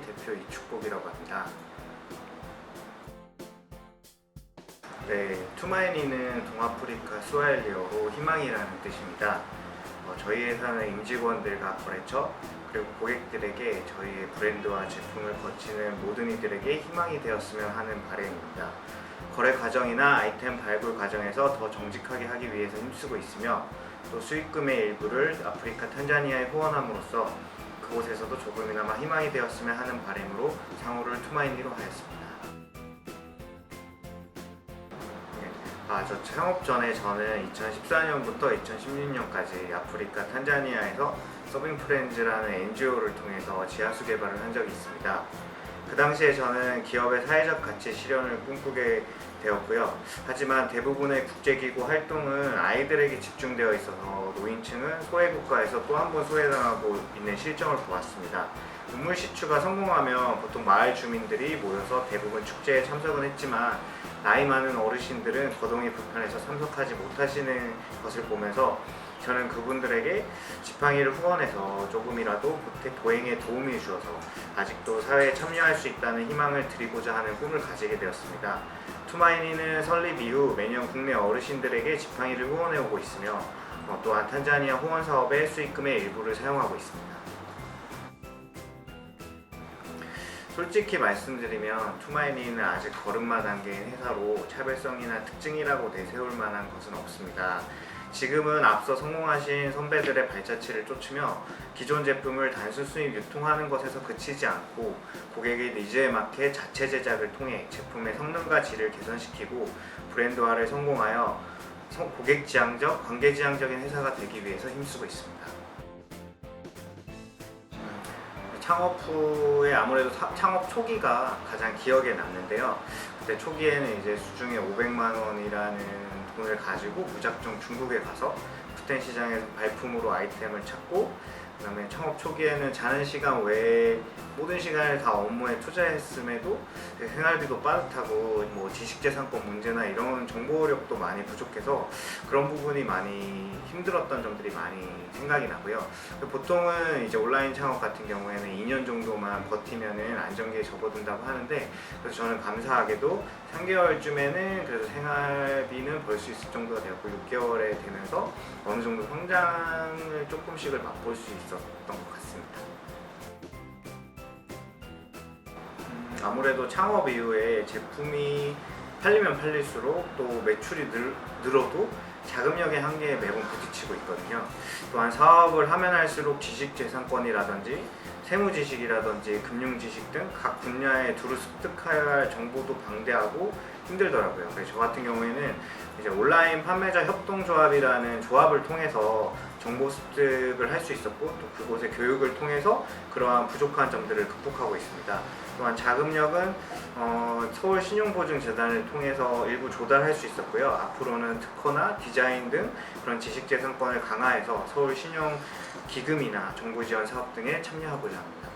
대표 이축복이라고 합니다. 네, 투마인이는 동아프리카 스와힐리어로 희망이라는 뜻입니다. 어, 저희 회사는 임직원들과 거래처 그리고 고객들에게 저희의 브랜드와 제품을 거치는 모든 이들에게 희망이 되었으면 하는 바람입니다. 거래 과정이나 아이템 발굴 과정에서 더 정직하게 하기 위해서 힘쓰고 있으며 또 수익금의 일부를 아프리카 탄자니아에 후원함으로써 그곳에서도 조금이나마 희망이 되었으면 하는 바람으로 상호를 투마이니로 하였습니다. 아, 저 창업 전에 저는 2014년부터 2016년까지 아프리카 탄자니아에서 서빙 프렌즈라는 NGO를 통해서 지하수 개발을 한 적이 있습니다. 그 당시에 저는 기업의 사회적 가치 실현을 꿈꾸게 되었고요. 하지만 대부분의 국제기구 활동은 아이들에게 집중되어 있어서 노인층은 소외국가에서 또 한 번 소외당하고 있는 실정을 보았습니다. 우물 시추가 성공하면 보통 마을 주민들이 모여서 대부분 축제에 참석은 했지만 나이 많은 어르신들은 거동이 불편해서 참석하지 못하시는 것을 보면서 저는 그분들에게 지팡이를 후원해서 조금이라도 보행에 도움이 주어서 아직도 사회에 참여할 수 있다는 희망을 드리고자 하는 꿈을 가지게 되었습니다. 투마이니는 설립 이후 매년 국내 어르신들에게 지팡이를 후원해 오고 있으며 어, 또한 탄자니아 후원 사업의 수익금의 일부를 사용하고 있습니다. 솔직히 말씀드리면 투마이니는 아직 걸음마 단계인 회사로 차별성이나 특징이라고 내세울 만한 것은 없습니다. 지금은 앞서 성공하신 선배들의 발자취를 쫓으며 기존 제품을 단순 수입 유통하는 것에서 그치지 않고 고객의 니즈에 맞게 자체 제작을 통해 제품의 성능과 질을 개선시키고 브랜드화를 성공하여 성- 고객 지향적, 관계 지향적인 회사가 되기 위해서 힘쓰고 있습니다. 창업 후에 아무래도 사- 창업 초기가 가장 기억에 남는데요. 그때 초기에는 이제 수중에 500만 원이라는 돈을 가지고 무작정 중국에 가서 푸텐 시장에서 발품으로 아이템을 찾고 그다음에 창업 초기에는 자는 시간 외에 모든 시간을 다 업무에 투자했음에도 생활비도 빠듯하고 뭐 지식재산권 문제나 이런 정보력도 많이 부족해서 그런 부분이 많이 힘들었던 점들이 많이 생각이 나고요. 보통은 이제 온라인 창업 같은 경우에는 2년 정도만 버티면은 안정기에 접어든다고 하는데 그래서 저는 감사하게도 3개월쯤에는 그래도 생활비는 벌 수 있을 정도가 되었고 6개월에 되면서 어느 정도 성장을 조금씩을 맛볼 수 있었던 것 같습니다. 아무래도 창업 이후에 제품이 팔리면 팔릴수록 또 매출이 늘, 늘어도 자금력의 한계에 매번 부딪히고 있거든요. 또한 사업을 하면 할수록 지식 재산권이라든지 세무 지식이라든지 금융 지식 등 각 분야에 두루 습득해야 할 정보도 방대하고 힘들더라고요. 그래서 저 같은 경우에는 이제 온라인 판매자 협동조합이라는 조합을 통해서 정보 습득을 할 수 있었고 또 그곳의 교육을 통해서 그러한 부족한 점들을 극복하고 있습니다. 또한 자금력은 어, 서울 신용보증재단을 통해서 일부 조달할 수 있었고요. 앞으로는 특허나 디자인 등 그런 지식재산권을 강화해서 서울 신용 기금이나 정부지원 사업 등에 참여하고자 합니다.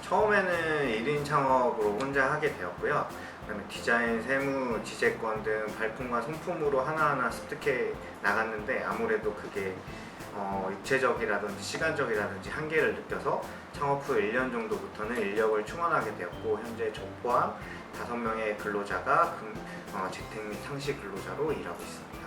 처음에는 1인 창업으로 혼자 하게 되었고요. 그다음에 디자인, 세무, 지재권 등 발품과 손품으로 하나하나 습득해 나갔는데 아무래도 그게 어, 육체적이라든지 시간적이라든지 한계를 느껴서 창업 후 1년 정도부터는 인력을 충원하게 되었고 현재 저 포함 5명의 근로자가 금, 어, 재택 및 상시 근로자로 일하고 있습니다.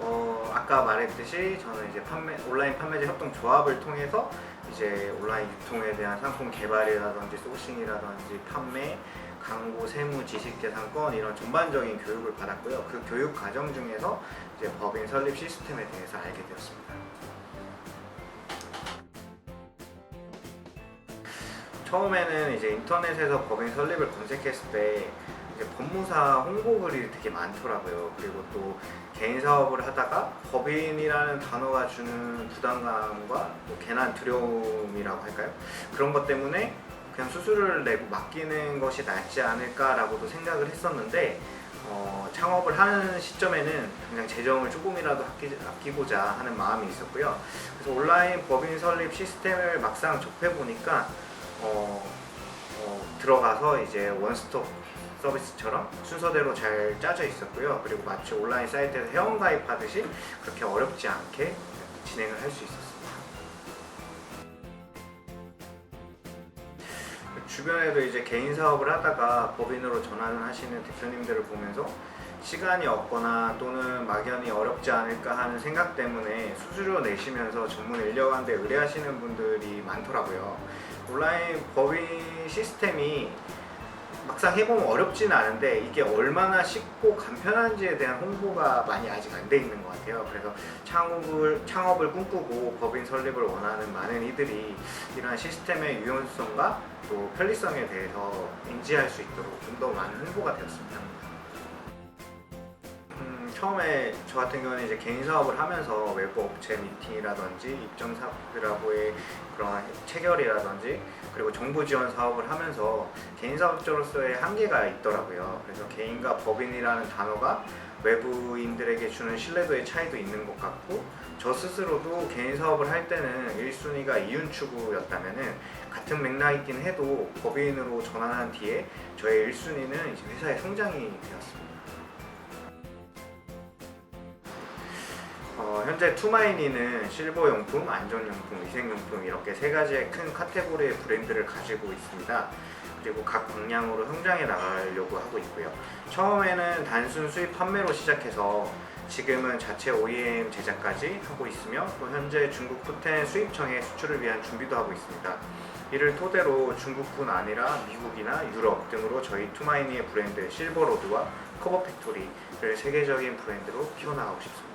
어, 아까 말했듯이 저는 이제 판매, 온라인 판매자 협동 조합을 통해서 이제 온라인 유통에 대한 상품 개발이라든지 소싱이라든지 판매, 광고, 세무, 지식재산권 이런 전반적인 교육을 받았고요. 그 교육 과정 중에서 이제 법인 설립 시스템에 대해서 알게 되었습니다. 처음에는 이제 인터넷에서 법인 설립을 검색했을 때 이제 법무사 홍보 글이 되게 많더라고요. 그리고 또 개인 사업을 하다가 법인이라는 단어가 주는 부담감과 또 괜한 두려움이라고 할까요? 그런 것 때문에 그냥 수수료를 내고 맡기는 것이 낫지 않을까라고도 생각을 했었는데 어, 창업을 하는 시점에는 그냥 재정을 조금이라도 아끼, 아끼 고자 하는 마음이 있었고요. 그래서 온라인 법인 설립 시스템을 막상 접해 보니까 어, 어, 들어가서 이제 원스톱 서비스처럼 순서대로 잘 짜져 있었고요. 그리고 마치 온라인 사이트에서 회원 가입하듯이 그렇게 어렵지 않게 진행을 할 수 있었습니다. 주변에도 이제 개인 사업을 하다가 법인으로 전환을 하시는 대표님들을 보면서 시간이 없거나 또는 막연히 어렵지 않을까 하는 생각 때문에 수수료 내시면서 전문 인력한테 의뢰하시는 분들이 많더라고요. 온라인 법인 시스템이 막상 해보면 어렵지는 않은데 이게 얼마나 쉽고 간편한지에 대한 홍보가 많이 아직 안 돼 있는 것 같아요. 그래서 창업을 창업을 꿈꾸고 법인 설립을 원하는 많은 이들이 이러한 시스템의 유연성과 또 편리성에 대해서 인지할 수 있도록 좀 더 많은 홍보가 되었습니다. 음, 처음에 저 같은 경우는 이제 개인 사업을 하면서 외부 업체 미팅이라든지 입점 사업들하고의 그런 체결이라든지 그리고 정부 지원 사업을 하면서 개인 사업자로서의 한계가 있더라고요. 그래서 개인과 법인이라는 단어가 외부인들에게 주는 신뢰도의 차이도 있는 것 같고 저 스스로도 개인 사업을 할 때는 1순위가 이윤 추구였다면은 같은 맥락이긴 해도 법인으로 전환한 뒤에 저의 1순위는 이제 회사의 성장이 되었습니다. 어, 현재 투마이니는 실버용품, 안전용품, 위생용품 이렇게 세 가지의 큰 카테고리의 브랜드를 가지고 있습니다. 그리고 각 방향으로 성장해 나가려고 하고 있고요. 처음에는 단순 수입 판매로 시작해서 지금은 자체 OEM 제작까지 하고 있으며 또 현재 중국 푸텐 수입청에 수출을 위한 준비도 하고 있습니다. 이를 토대로 중국뿐 아니라 미국이나 유럽 등으로 저희 투마이니의 브랜드 실버로드와 커버 팩토리를 세계적인 브랜드로 키워나가고 싶습니다.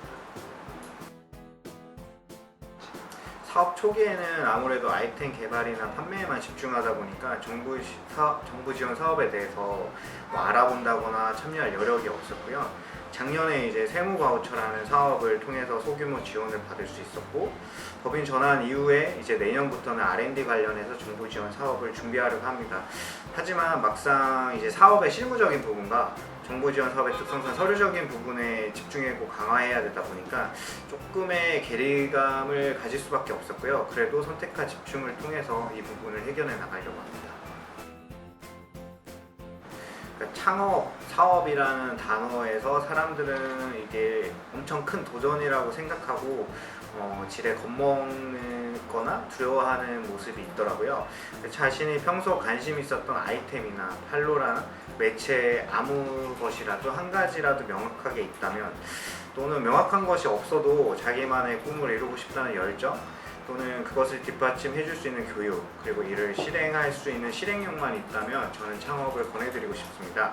사업 초기에는 아무래도 아이템 개발이나 판매에만 집중하다 보니까 정부, 시- 사, 정부 지원 사업에 대해서 뭐 알아본다거나 참여할 여력이 없었고요. 작년에 이제 세무 바우처라는 사업을 통해서 소규모 지원을 받을 수 있었고 법인 전환 이후에 이제 내년부터는 R&D 관련해서 정부 지원 사업을 준비하려고 합니다. 하지만 막상 이제 사업의 실무적인 부분과 정부 지원 사업의 특성상 서류적인 부분에 집중하고 강화해야 되다 보니까 조금의 괴리감을 가질 수밖에 없었고요. 그래도 선택과 집중을 통해서 이 부분을 해결해 나가려고 합니다. 그러니까 창업, 사업이라는 단어에서 사람들은 이게 엄청 큰 도전이라고 생각하고 어, 지레 겁먹거나 두려워하는 모습이 있더라고요. 자신이 평소 관심 있었던 아이템이나 판로나 매체 아무 것이라도 한 가지라도 명확하게 있다면 또는 명확한 것이 없어도 자기만의 꿈을 이루고 싶다는 열정 또는 그것을 뒷받침해 줄 수 있는 교육 그리고 이를 실행할 수 있는 실행력만 있다면 저는 창업을 권해드리고 싶습니다.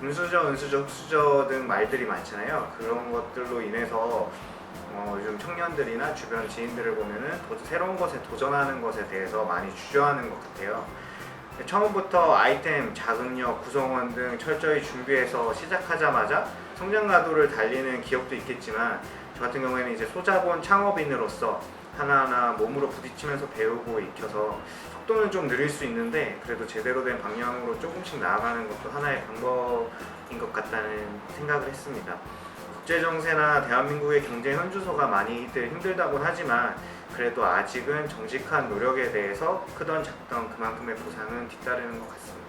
금수저, 은수저, 흑수저 등 말들이 많잖아요. 그런 것들로 인해서 어, 요즘 청년들이나 주변 지인들을 보면은 도- 새로운 것에 도전하는 것에 대해서 많이 주저하는 것 같아요. 처음부터 아이템, 자금력, 구성원 등 철저히 준비해서 시작하자마자 성장 가도를 달리는 기업도 있겠지만 저 같은 경우에는 이제 소자본 창업인으로서 하나하나 몸으로 부딪히면서 배우고 익혀서 속도는 좀 느릴 수 있는데 그래도 제대로 된 방향으로 조금씩 나아가는 것도 하나의 방법인 것 같다는 생각을 했습니다. 국제 정세나 대한민국의 경제 현주소가 많이들 힘들다고 하지만 그래도 아직은 정직한 노력에 대해서 크던 작던 그만큼의 보상은 뒤따르는 것 같습니다.